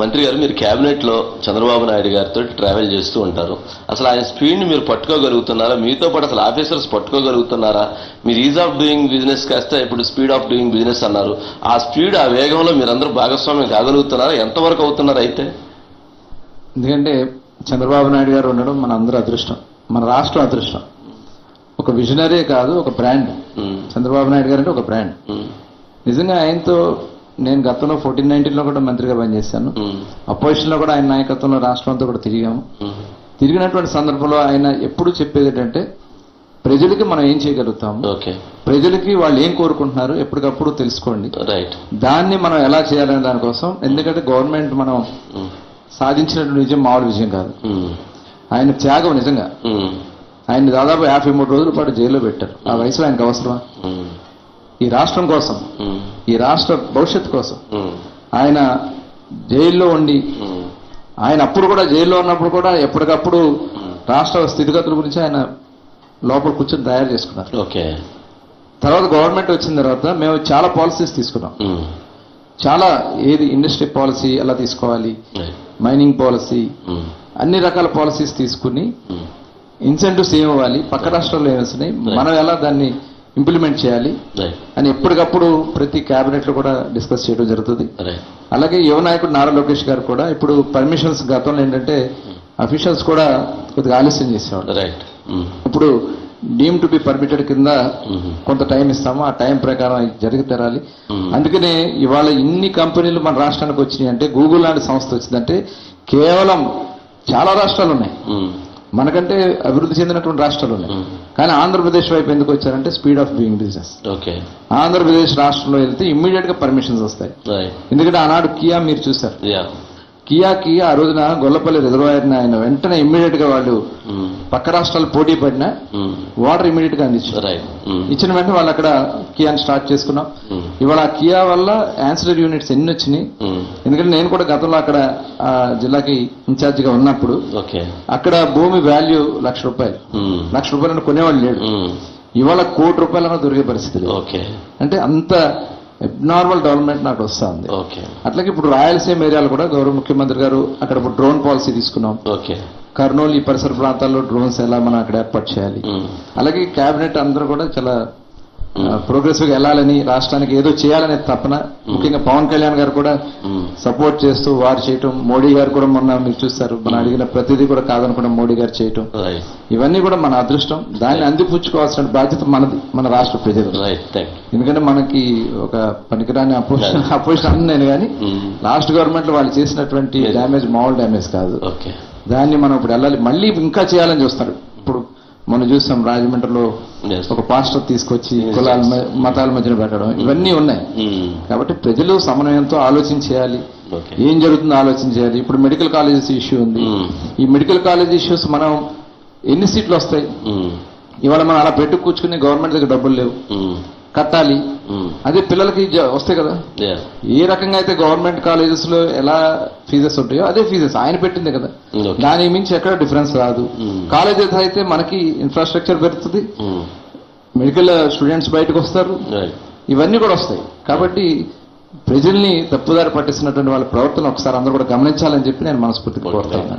మంత్రి గారు మీరు కేబినెట్లో చంద్రబాబు నాయుడు గారితో ట్రావెల్ చేస్తూ ఉంటారు. అసలు ఆయన స్పీడ్ని మీరు పట్టుకోగలుగుతున్నారా? మీతో పాటు అసలు ఆఫీసర్స్ పట్టుకోగలుగుతున్నారా? మీరు ఈజ్ ఆఫ్ డూయింగ్ బిజినెస్ కాస్త ఇప్పుడు స్పీడ్ ఆఫ్ డూయింగ్ బిజినెస్ అన్నారు. ఆ స్పీడ్ ఆ వేగంలో మీరందరూ భాగస్వామ్యం కాగలుగుతున్నారా? ఎంతవరకు అవుతున్నారు అయితే? ఎందుకంటే చంద్రబాబు నాయుడు గారు ఉండడం మన అందరూ అదృష్టం మన రాష్ట్రం అదృష్టం. ఒక విజనరీ కాదు ఒక బ్రాండ్ చంద్రబాబు నాయుడు గారు అంటే ఒక బ్రాండ్ నిజంగా ఆయనతో నేను గతంలో ఫోర్టీన్ నైన్టీన్లో కూడా మంత్రిగా పనిచేశాను. అపోజిషన్లో కూడా ఆయన నాయకత్వంలో రాష్ట్రం అంతా కూడా తిరిగాము. తిరిగినటువంటి సందర్భంలో ఆయన ఎప్పుడు చెప్పేది ఏంటంటే ప్రజలకి మనం ఏం చేయగలుగుతాము? ఓకే. ప్రజలకి వాళ్ళు ఏం కోరుకుంటున్నారు? ఎప్పటికప్పుడు తెలుసుకోండి. రైట్ దాన్ని మనం ఎలా చేయాలనే దానికోసం ఎందుకంటే గవర్నమెంట్ మనం సాధించినటువంటి విజయం మామూలు విజయం కాదు. ఆయన త్యాగం నిజంగా. ఆయన దాదాపు యాభై మూడు రోజుల పాటు జైల్లో పెట్టారు. ఆ వయసులో ఆయనకు అవసరమా? ఈ రాష్ట్రం కోసం ఈ రాష్ట్ర భవిష్యత్తు కోసం ఆయన జైల్లో ఉండి ఆయన అప్పుడు కూడా జైల్లో ఉన్నప్పుడు కూడా ఎప్పటికప్పుడు రాష్ట్ర స్థితిగతుల గురించి ఆయన లోపల కూర్చొని తయారు చేసుకున్నారు. ఓకే. తర్వాత గవర్నమెంట్ వచ్చిన తర్వాత మేము చాలా పాలసీస్ తీసుకున్నాం. చాలా ఏది ఇండస్ట్రీ పాలసీ ఎలా తీసుకోవాలి మైనింగ్ పాలసీ ఉమ్, అన్ని రకాల పాలసీస్ తీసుకుని ఉమ్, ఇన్సెంటివ్స్ ఏమి ఇవ్వాలి పక్క రాష్ట్రాల్లో ఏమి వస్తున్నాయి మనం ఎలా దాన్ని ఇంప్లిమెంట్ చేయాలి. రైట్ అని ఎప్పటికప్పుడు ప్రతి కేబినెట్లో కూడా డిస్కస్ చేయడం జరుగుతుంది. అలాగే యువ నాయకుడు నారా లోకేష్ గారు కూడా ఇప్పుడు పర్మిషన్స్ గతంలో ఏంటంటే అఫీషియల్స్ కూడా కొద్దిగా ఆలస్యం చేసేవాళ్ళు. రైట్ ఉమ్, ఇప్పుడు డీమ్ టు బి పర్మిటెడ్ కింద ఉమ్, కొంత టైం ఇస్తాము. ఆ టైం ప్రకారం జరిగి తెరాలి. అందుకనే ఇవాళ ఇన్ని కంపెనీలు మన రాష్ట్రానికి వచ్చినాయి అంటే గూగుల్ లాంటి సంస్థ వచ్చిందంటే కేవలం చాలా రాష్ట్రాలు ఉన్నాయి. మనకంటే అభివృద్ధి చెందినటువంటి రాష్ట్రాలు ఉన్నాయి. కానీ ఆంధ్రప్రదేశ్ వైపు ఎందుకు వచ్చారంటే speed of doing business. Okay. Andhra Pradesh రాష్ట్రంలో వెళ్తే ఇమ్మీడియట్గా పర్మిషన్స్ వస్తాయి. ఎందుకంటే ఆనాడు కియా మీరు చూశారు. యా కియాకి ఆ రోజున గొల్లపల్లి రిజర్వాయర్ ఆయన వెంటనే ఇమ్మీడియట్గా వాళ్ళు పక్క రాష్ట్రాలు పోటీ పడినా వాటర్ ఇమ్మీడియట్గా అందించారు. ఇచ్చిన వెంటనే వాళ్ళు అక్కడ కియాని స్టార్ట్ చేసుకున్నాం. ఇవాళ ఆ కియా వల్ల యాన్సిలరీ యూనిట్స్ ఎన్ని వచ్చినాయి? ఎందుకంటే నేను కూడా గతంలో అక్కడ ఆ జిల్లాకి ఇన్ఛార్జ్గా ఉన్నప్పుడు ఓకే. అక్కడ భూమి వాల్యూ లక్ష రూపాయలు. లక్ష రూపాయలను కొనేవాళ్ళు లేడు. ఇవాళ కోటి రూపాయలన్నా దొరికే పరిస్థితి అంటే అంత అబ్నార్మల్ డెవలప్మెంట్ నాకు వస్తుంది. ఓకే అట్లాగే ఇప్పుడు రాయలసీమ ఏరియాలు కూడా గౌరవ ముఖ్యమంత్రి గారు అక్కడ ఇప్పుడు డ్రోన్ పాలసీ తీసుకున్నాం. ఓకే కర్నూలు ఈ పరిసర ప్రాంతాల్లో డ్రోన్స్ ఎలా మనం అక్కడ ఏర్పాటు చేయాలి. ఉమ్, అలాగే కేబినెట్ అందరూ కూడా చాలా ప్రోగ్రెసివ్గా వెళ్ళాలని రాష్ట్రానికి ఏదో చేయాలనే తపన. ముఖ్యంగా పవన్ కళ్యాణ్ గారు కూడా సపోర్ట్ చేస్తూ వారు చేయటం. మోడీ గారు కూడా మొన్న మీరు చూస్తారు మనం అడిగిన ప్రతిదీ కూడా కాదనుకున్న మోడీ గారు చేయటం. ఇవన్నీ కూడా మన అదృష్టం. దాన్ని అందిపుచ్చుకోవాల్సిన బాధ్యత మనది మన రాష్ట్ర ప్రజలు ఎందుకంటే మనకి ఒక పనికిరాని అపోజిషన్ అపోజిషన్ అన్నాను కానీ లాస్ట్ గవర్నమెంట్లో వాళ్ళు చేసినటువంటి. డ్యామేజ్ మామూలు డ్యామేజ్ కాదు. దాన్ని మనం ఇప్పుడు వెళ్ళాలి. మళ్ళీ ఇంకా చేయాలని చూస్తారు. మనం చూసాం రాజమండ్రిలో ఒక పాస్టర్ తీసుకొచ్చి కులాల మతాల మధ్యన పెట్టడం. ఇవన్నీ ఉన్నాయి. ఉమ్, కాబట్టి ప్రజలు సమన్వయంతో ఆలోచన చేయాలి. ఓకే ఏం జరుగుతుందో ఆలోచన చేయాలి. ఇప్పుడు మెడికల్ కాలేజెస్ ఇష్యూ ఉంది. ఉమ్, ఈ మెడికల్ కాలేజ్ ఇష్యూస్ మనం ఎన్ని సీట్లు వస్తాయి? ఇవాళ మనం అలా పెట్టు కూర్చుని గవర్నమెంట్ దగ్గర డబ్బులు లేవు. కట్టాలి. అదే పిల్లలకి వస్తాయి కదా. ఏ రకంగా అయితే గవర్నమెంట్ కాలేజెస్లో ఎలా ఫీజెస్ ఉంటాయో అదే ఫీజెస్ ఆయన పెట్టిందే కదా. దానికి మించి ఎక్కడ డిఫరెన్స్ రాదు. కాలేజెస్ అయితే మనకి ఇన్ఫ్రాస్ట్రక్చర్ పెరుగుతుంది. మెడికల్ స్టూడెంట్స్ బయటకు వస్తారు. ఇవన్నీ కూడా వస్తాయి. కాబట్టి ప్రజల్ని తప్పుదారి పట్టిస్తున్నటువంటి వాళ్ళ ప్రవర్తన ఒకసారి అందరూ కూడా గమనించాలని చెప్పి నేను మనస్ఫూర్తిగా కోరుతాను